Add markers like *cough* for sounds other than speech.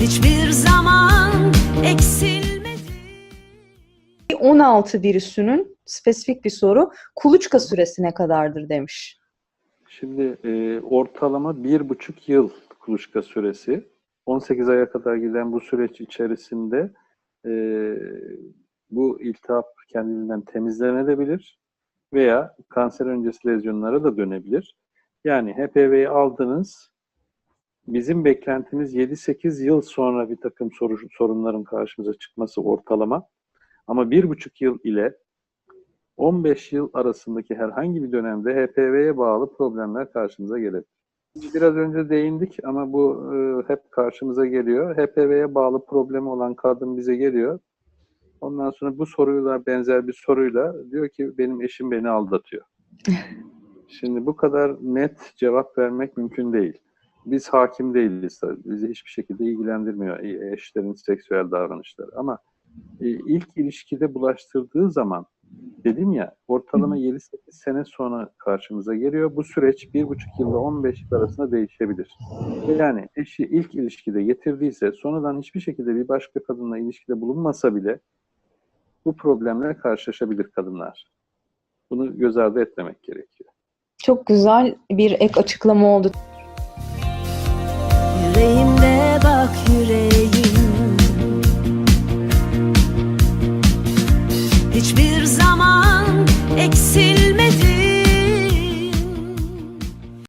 hiçbir zaman eksilmedi. 16 virüsünün spesifik bir soru kuluçka süresine kadardır demiş. Şimdi e, ortalama bir buçuk yıl kuluçka süresi. 18 aya kadar giden bu süreç içerisinde e, bu iltihap kendiliğinden temizlenebilir veya kanser öncesi lezyonlara da dönebilir. Yani HPV'yi aldınız, bizim beklentimiz 7-8 yıl sonra bir takım soru, sorunların karşımıza çıkması ortalama. Ama bir buçuk yıl ile 15 yıl arasındaki herhangi bir dönemde HPV'ye bağlı problemler karşımıza gelebilir. Biraz önce değindik ama bu e, hep karşımıza geliyor. HPV'ye bağlı problemi olan kadın bize geliyor. Ondan sonra bu soruyla benzer bir soruyla diyor ki benim eşim beni aldatıyor. *laughs* Şimdi bu kadar net cevap vermek mümkün değil. Biz hakim değiliz tabii. Bizi hiçbir şekilde ilgilendirmiyor eşlerin seksüel davranışları. Ama e, ilk ilişkide bulaştırdığı zaman dedim ya ortalama 7-8 sene sonra karşımıza geliyor. Bu süreç 1,5 yılda 15 yıl arasında değişebilir. Yani eşi ilk ilişkide getirdiyse sonradan hiçbir şekilde bir başka kadınla ilişkide bulunmasa bile bu problemle karşılaşabilir kadınlar. Bunu göz ardı etmemek gerekiyor. Çok güzel bir ek açıklama oldu. Yüreğimde bak yüreğim. Hiçbir zaman eksilmedi.